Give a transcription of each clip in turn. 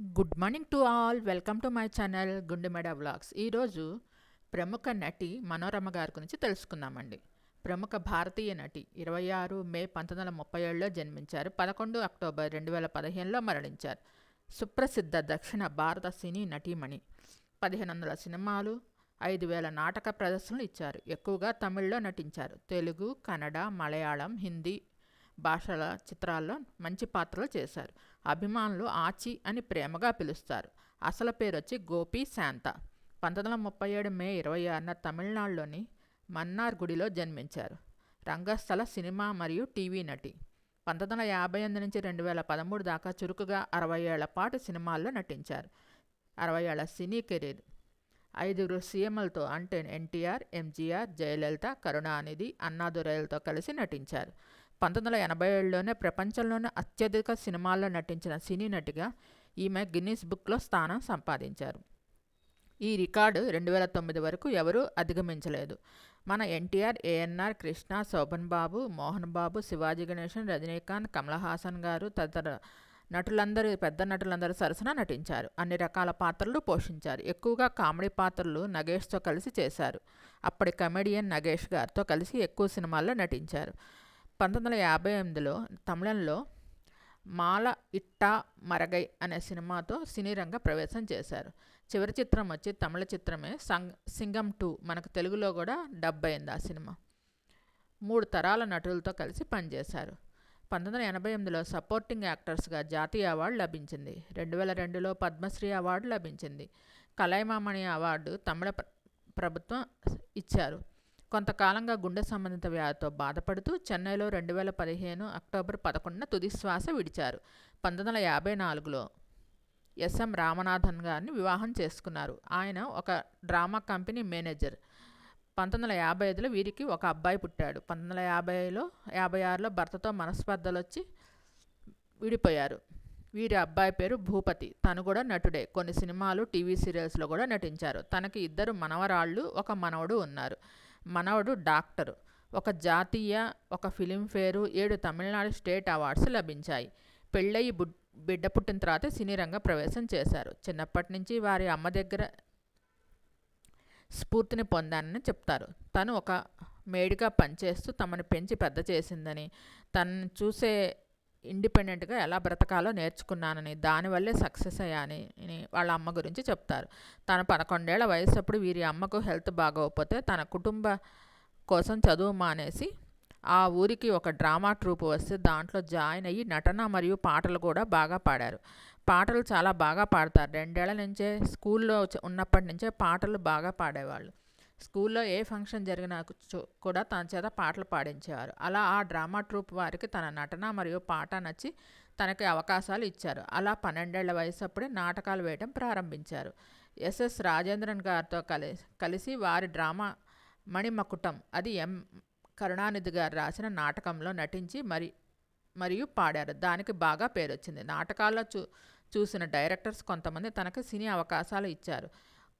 Good morning to all. Welcome to my channel Gundemeda vlogs. ఈరోజు ప్రముఖ నటి మనోరమ గారి గురించి తెలుసుకుందామండి. ప్రముఖ భారతీయ నటి ఇరవై ఆరు మే పంతొమ్మిది వందల ముప్పై ఏడులో జన్మించారు. పదకొండు అక్టోబర్ రెండు వేల పదిహేనులో మరణించారు. సుప్రసిద్ధ దక్షిణ భారత సినీ నటీమణి. పదిహేను వందల సినిమాలు ఐదు వేల నాటక ప్రదర్శనలు ఇచ్చారు. ఎక్కువగా తమిళ్ళో నటించారు. తెలుగు కన్నడ మలయాళం హిందీ భాషల చిత్రాల్లో మంచి పాత్రలు చేశారు. అభిమానులు ఆచి అని ప్రేమగా పిలుస్తారు. అసలు పేరు వచ్చి గోపి శాంత. పంతొమ్మిది వందల ముప్పై ఏడు మే ఇరవై ఆరున తమిళనాడులోని మన్నార్ గుడిలో జన్మించారు. రంగస్థల సినిమా మరియు టీవీ నటి. పంతొమ్మిది వందల యాభై ఎనిమిది నుంచి రెండు వేల పదమూడు దాకా చురుకుగా అరవై ఏళ్ళ పాటు సినిమాల్లో నటించారు. అరవై ఏళ్ళ సినీ కెరీర్. ఐదుగురు సీఎంలతో అంటే ఎన్టీఆర్ ఎంజీఆర్ జయలలిత కరుణానిధి అన్నాదురైలతో కలిసి నటించారు. పంతొమ్మిది వందల ఎనభై ఏడులోనే ప్రపంచంలోనే అత్యధిక సినిమాల్లో నటించిన సినీ నటిగా ఈమె గిన్నీస్ బుక్లో స్థానం సంపాదించారు. ఈ రికార్డు రెండు వేల తొమ్మిది వరకు ఎవరూ అధిగమించలేదు. మన ఎన్టీఆర్ ఏఎన్ఆర్ కృష్ణ శోభన్ బాబు మోహన్ బాబు శివాజీ గణేశన్ రజనీకాంత్ కమల్ హాసన్ గారు తదితర నటులందరూ పెద్ద నటులందరూ సరసన నటించారు. అన్ని రకాల పాత్రలు పోషించారు. ఎక్కువగా కామెడీ పాత్రలు నగేష్తో కలిసి చేశారు. అప్పటి కమెడియన్ నగేష్ గారితో కలిసి ఎక్కువ సినిమాల్లో నటించారు. పంతొమ్మిది వందల యాభై ఎనిమిదిలో తమిళంలో మాల ఇట్టా మరగై అనే సినిమాతో సినీ రంగ ప్రవేశం చేశారు. చివరి చిత్రం వచ్చి తమిళ చిత్రమే సంగ్ సింగం టూ మనకు తెలుగులో కూడా డబ్ అయింది ఆ సినిమా. మూడు తరాల నటులతో కలిసి పనిచేశారు. పంతొమ్మిది వందల ఎనభై ఎనిమిదిలో సపోర్టింగ్ యాక్టర్స్గా జాతీయ అవార్డు లభించింది. రెండు వేల రెండులో పద్మశ్రీ అవార్డు లభించింది. కలైమామణి అవార్డు తమిళ ప్రభుత్వం ఇచ్చారు. కొంతకాలంగా గుండె సంబంధిత వ్యాధితో బాధపడుతూ చెన్నైలో రెండు వేల పదిహేను అక్టోబర్ పదకొండున తుదిశ్వాస విడిచారు. పంతొమ్మిది వందల యాభై నాలుగులో ఎస్ఎం రామనాథన్ గారిని వివాహం చేసుకున్నారు. ఆయన ఒక డ్రామా కంపెనీ మేనేజర్. పంతొమ్మిది వందల యాభై ఐదులో వీరికి ఒక అబ్బాయి పుట్టాడు. పంతొమ్మిది వందల యాభైలో యాభై ఆరులో భర్తతో మనస్పర్ధలు వచ్చి విడిపోయారు. వీరి అబ్బాయి పేరు భూపతి. తను కూడా నటుడే. కొన్ని సినిమాలు టీవీ సీరియల్స్లో కూడా నటించారు. తనకి ఇద్దరు మనవరాళ్ళు ఒక మనవడు ఉన్నారు. మనవడు డాక్టరు. ఒక జాతీయ ఒక ఫిలింఫేరు ఏడు తమిళనాడు స్టేట్ అవార్డ్స్ లభించాయి. పెళ్ళయి బుడ్ బిడ్డ పుట్టిన తర్వాత సినీ రంగ ప్రవేశం చేశారు. చిన్నప్పటి నుంచి వారి అమ్మ దగ్గర స్ఫూర్తిని పొందానని చెప్తారు. తను ఒక మేడిగా పనిచేస్తూ తమను పెంచి పెద్ద చేసిందని తనను చూసే ఇండిపెండెంట్గా ఎలా బ్రతకాలో నేర్చుకున్నానని దానివల్లే సక్సెస్ అయ్యాని వాళ్ళ అమ్మ గురించి చెప్తారు. తన పదకొండేళ్ళ వయసు అప్పుడు వీరి అమ్మకు హెల్త్ బాగోకపోతే తన కుటుంబ కోసం చదువు మానేసి ఆ ఊరికి ఒక డ్రామా ట్రూప్ వస్తే దాంట్లో జాయిన్ అయ్యి నటన మరియు పాటలు కూడా బాగా పాడారు. పాటలు చాలా బాగా పాడతారు. రెండేళ్ళ నుంచే స్కూల్లో ఉన్నప్పటి నుంచే పాటలు బాగా పాడేవాళ్ళు. స్కూల్లో ఏ ఫంక్షన్ జరిగినా కూడా తన చేత పాటలు పాడించేవారు. అలా ఆ డ్రామా ట్రూప్ వారికి తన నటన మరియు పాట నచ్చి తనకి అవకాశాలు ఇచ్చారు. అలా పన్నెండేళ్ళ వయసు అప్పుడే నాటకాలు వేయడం ప్రారంభించారు. ఎస్ఎస్ రాజేంద్రన్ గారితో కలి కలిసి వారి డ్రామా మణిమకుటం అది ఎం. కరుణానిధి గారు రాసిన నాటకంలో నటించి మరి మరియు పాడారు. దానికి బాగా పేరు వచ్చింది నాటకాల్లో చూ చూసిన డైరెక్టర్స్ కొంతమంది తనకు సినీ అవకాశాలు ఇచ్చారు.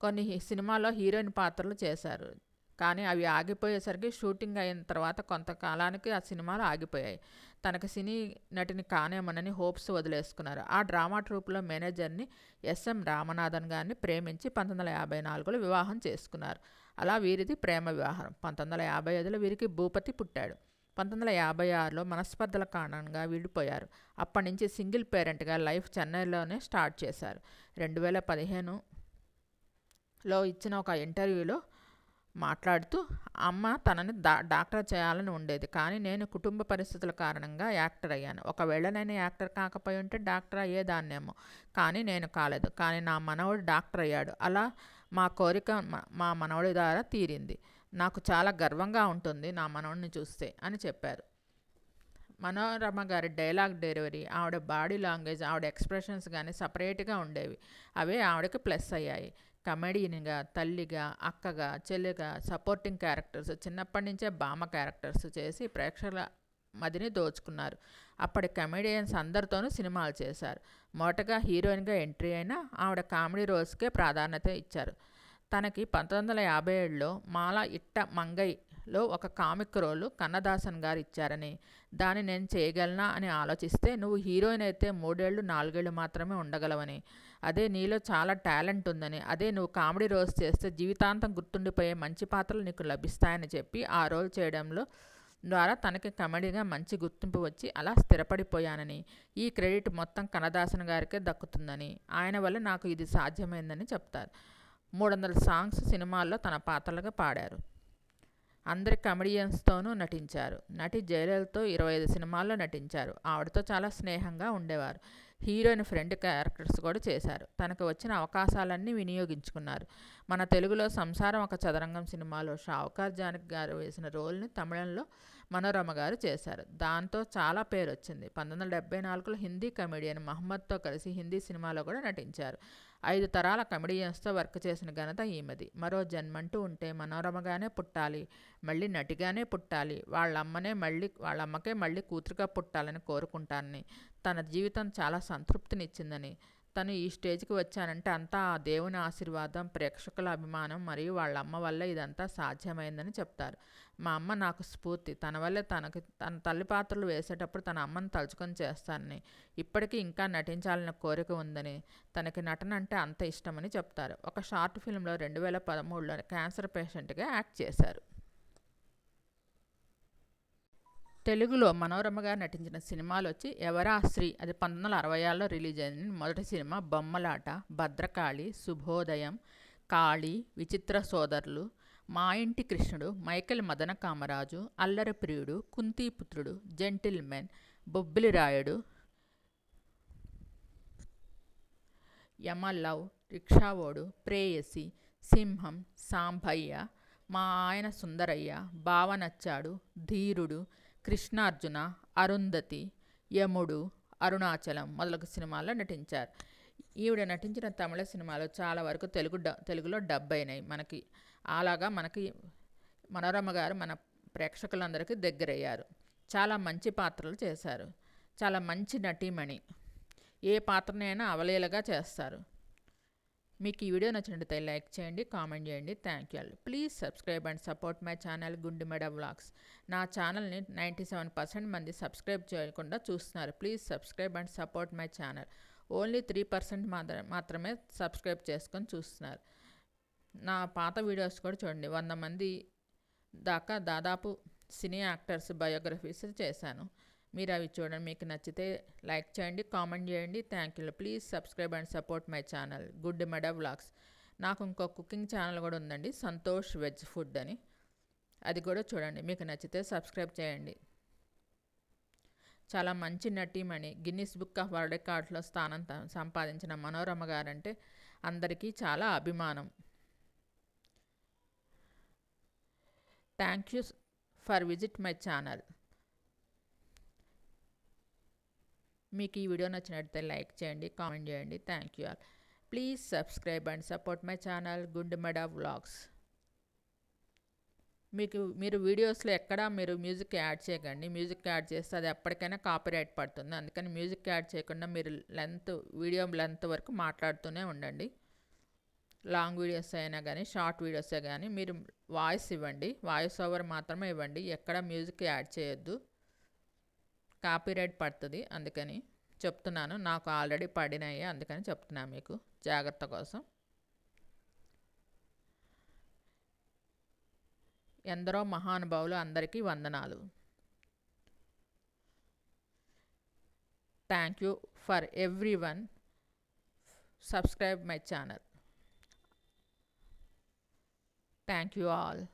కొన్ని సినిమాల్లో హీరోయిన్ పాత్రలు చేశారు. కానీ అవి ఆగిపోయేసరికి షూటింగ్ అయిన తర్వాత కొంతకాలానికి ఆ సినిమాలు ఆగిపోయాయి. తనకు సినీ నటిని కానేమనని హోప్స్ వదిలేసుకున్నారు. ఆ డ్రామా ట్రూప్లో మేనేజర్ని ఎస్ఎం రామనాథన్ గారిని ప్రేమించి పంతొమ్మిది వందల యాభై నాలుగులో వివాహం చేసుకున్నారు. అలా వీరిది ప్రేమ వివాహం. పంతొమ్మిది వందల యాభై ఐదులో వీరికి భూపతి పుట్టాడు. పంతొమ్మిది వందల యాభై ఆరులో మనస్పర్ధల కారణంగా విడిపోయారు. అప్పటి నుంచి సింగిల్ పేరెంట్గా లైఫ్ చెన్నైలోనే స్టార్ట్ చేశారు. రెండు వేల పదిహేను లో ఇచ్చిన ఒక ఇంటర్వ్యూలో మాట్లాడుతూ అమ్మ తనని డా డాక్టర్ చేయాలని ఉండేది కానీ నేను కుటుంబ పరిస్థితుల కారణంగా యాక్టర్ అయ్యాను. ఒకవేళ నేను యాక్టర్ కాకపోయి ఉంటే డాక్టర్ అయ్యేదాన్నేమో కానీ నేను కాలేదు. కానీ నా మనవడు డాక్టర్ అయ్యాడు. అలా మా కోరిక మా మనవడి ద్వారా తీరింది. నాకు చాలా గర్వంగా ఉంటుంది నా మనవడిని చూస్తే అని చెప్పారు. మనోరమ గారి డైలాగ్ డెలివరీ ఆవిడ బాడీ లాంగ్వేజ్ ఆవిడ ఎక్స్ప్రెషన్స్ కానీ సపరేట్గా ఉండేవి. అవే ఆవిడకి ప్లస్ అయ్యాయి. కమెడియన్గా తల్లిగా అక్కగా చెల్లిగా సపోర్టింగ్ క్యారెక్టర్స్ చిన్నప్పటి నుంచే బామ క్యారెక్టర్స్ చేసి ప్రేక్షకుల మదిని దోచుకున్నారు. అప్పటి కమెడియన్స్ అందరితోనూ సినిమాలు చేశారు. మొదటగా హీరోయిన్గా ఎంట్రీ అయినా ఆవిడ కామెడీ రోల్స్కే ప్రాధాన్యత ఇచ్చారు. తనకి పంతొమ్మిది వందల యాభై ఏడులో మాల ఇట్ట మంగైలో ఒక కామిక్ రోల్ కన్నదాసన్ గారు ఇచ్చారని దాన్ని నేను చేయగలనా అని ఆలోచిస్తే నువ్వు హీరోయిన్ అయితే మూడేళ్ళు నాలుగేళ్ళు మాత్రమే ఉండగలవని. అదే నీలో చాలా టాలెంట్ ఉందని అదే నువ్వు కామెడీ రోల్స్ చేస్తే జీవితాంతం గుర్తుండిపోయే మంచి పాత్రలు నీకు లభిస్తాయని చెప్పి ఆ రోల్ చేయడంలో ద్వారా తనకి కమెడీగా మంచి గుర్తింపు వచ్చి అలా స్థిరపడిపోయానని ఈ క్రెడిట్ మొత్తం కన్నదాసన్ గారికే దక్కుతుందని ఆయన వల్ల నాకు ఇది సాధ్యమైందని చెప్తారు. మూడు వందల సాంగ్స్ సినిమాల్లో తన పాత్రలుగా పాడారు. అందరి కమెడియన్స్తోనూ నటించారు. నటి జయలలితో ఇరవై ఐదు సినిమాల్లో నటించారు. ఆవిడతో చాలా స్నేహంగా ఉండేవారు. హీరోయిన్ ఫ్రెండ్ క్యారెక్టర్స్ కూడా చేశారు. తనకు వచ్చిన అవకాశాలన్నీ వినియోగించుకున్నారు. మన తెలుగులో సంసారం ఒక చదరంగం సినిమాలో షావుకార్ జానక్ గారు వేసిన రోల్ని తమిళంలో మనోరమ గారు చేశారు. దాంతో చాలా పేరు వచ్చింది పంతొమ్మిది వందల డెబ్బై నాలుగులో హిందీ కమెడియన్ మహమ్మద్తో కలిసి హిందీ సినిమాలో కూడా నటించారు. ఐదు తరాల కమెడియన్స్తో వర్క్ చేసిన ఘనత ఈమెది. మరో జన్మంటూ ఉంటే మనోరమగానే పుట్టాలి మళ్ళీ నటిగానే పుట్టాలి వాళ్ళమ్మనే మళ్ళీ వాళ్ళమ్మకే మళ్ళీ కూతురుగా పుట్టాలని కోరుకుంటానని తన జీవితం చాలా సంతృప్తినిచ్చిందని తను ఈ స్టేజ్కి వచ్చానంటే అంతా ఆ దేవుని ఆశీర్వాదం ప్రేక్షకుల అభిమానం మరియు వాళ్ళ అమ్మ వల్ల ఇదంతా సాధ్యమైందని చెప్తారు. మా అమ్మ నాకు స్ఫూర్తి. తన వల్లే తనకి తన తల్లి పాత్రలు వేసేటప్పుడు తన అమ్మను తలుచుకొని చేస్తానని ఇప్పటికీ ఇంకా నటించాలన్న కోరిక ఉందని తనకి నటన అంటే అంత ఇష్టమని చెప్తారు. ఒక షార్ట్ ఫిల్మ్లో రెండు వేల పదమూడులో క్యాన్సర్ పేషెంట్గా యాక్ట్ చేశారు. తెలుగులో మనోరమగా నటించిన సినిమాలు వచ్చి ఎవరా శ్రీ అది పంతొమ్మిది వందల అరవై ఆరులో రిలీజ్ అయిన మొదటి సినిమా బొమ్మలాట భద్రకాళి శుభోదయం కాళీ విచిత్ర సోదరులు మా ఇంటి కృష్ణుడు మైకెల్ మదన కామరాజు అల్లరి ప్రియుడు కుంతీపుత్రుడు జెంటిల్మెన్ బొబ్బిలి రాయుడు యమలవ్ రిక్షావోడు ప్రేయసి సింహం సాంభయ్య మా ఆయన సుందరయ్య బావ నచ్చాడు ధీరుడు కృష్ణార్జున అరుంధతి యముడు అరుణాచలం మొదలగు సినిమాల్లో నటించారు. ఈవిడ నటించిన తమిళ సినిమాలు చాలా వరకు తెలుగు డ తెలుగులో డబ్ అయినాయి. మనకి అలాగా మనకి మనోరమ గారు మన ప్రేక్షకులందరికీ దగ్గరయ్యారు. చాలా మంచి పాత్రలు చేశారు. చాలా మంచి నటీమణి. ఏ పాత్రనైనా అవలీలగా చేస్తారు. మీకు ఈ వీడియో నచ్చినట్లయితే లైక్ చేయండి కామెంట్ చేయండి. Thank you please subscribe and support my channel Gundemeda vlogs నా ఛానల్ని నైంటీ సెవెన్ పర్సెంట్ మంది సబ్స్క్రైబ్ చేయకుండా చూస్తున్నారు. Please subscribe and support my channel only three percent మాత్రమే సబ్స్క్రైబ్ చేసుకొని చూస్తున్నారు. నా పాత వీడియోస్ కూడా చూడండి. వంద మంది దాకా దాదాపు సినీ యాక్టర్స్ బయోగ్రఫీస్ చేశాను. మీరు అవి చూడండి. మీకు నచ్చితే లైక్ చేయండి కామెంట్ చేయండి. Thank you. Please subscribe and support my channel Gundemeda vlogs. నాకు ఇంకో కుకింగ్ ఛానల్ కూడా ఉందండి సంతోష్ వెజ్ ఫుడ్ అని. అది కూడా చూడండి. మీకు నచ్చితే సబ్స్క్రైబ్ చేయండి. చాలా మంచి నటీమణి గిన్నిస్ బుక్ ఆఫ్ వరల్డ్ రికార్డ్స్లో స్థానం సంపాదించిన మనోరమ గారంటే అందరికీ చాలా అభిమానం. Thank you for visit my channel. మీకు ఈ వీడియో నచ్చినట్లయితే లైక్ చేయండి కామెంట్ చేయండి. Thank you all please subscribe and support my channel Gundemeda vlogs మీకు మీరు వీడియోస్లో ఎక్కడ మీరు మ్యూజిక్ యాడ్ చేయకండి. మ్యూజిక్ యాడ్ చేస్తే అది ఎప్పటికైనా కాపీరైట్ పడుతుంది. అందుకని మ్యూజిక్ యాడ్ చేయకుండా మీరు లెంత్ వీడియో లెంత్ వరకు మాట్లాడుతూనే ఉండండి. లాంగ్ వీడియోస్ అయినా కానీ షార్ట్ వీడియోసే కానీ మీరు వాయిస్ ఇవ్వండి. వాయిస్ ఓవర్ మాత్రమే ఇవ్వండి. ఎక్కడ మ్యూజిక్ యాడ్ చేయొద్దు. కాపీరైట్ పడుతుంది. అందుకని చెప్తున్నాను. నాకు ఆల్రెడీ పడినాయి. అందుకని చెప్తున్నాను మీకు. జాగ్రత్త కోసం. ఎందరో మహానుభావులు అందరికీ వందనాలు. Thank you for everyone subscribe my channel. Thank you all.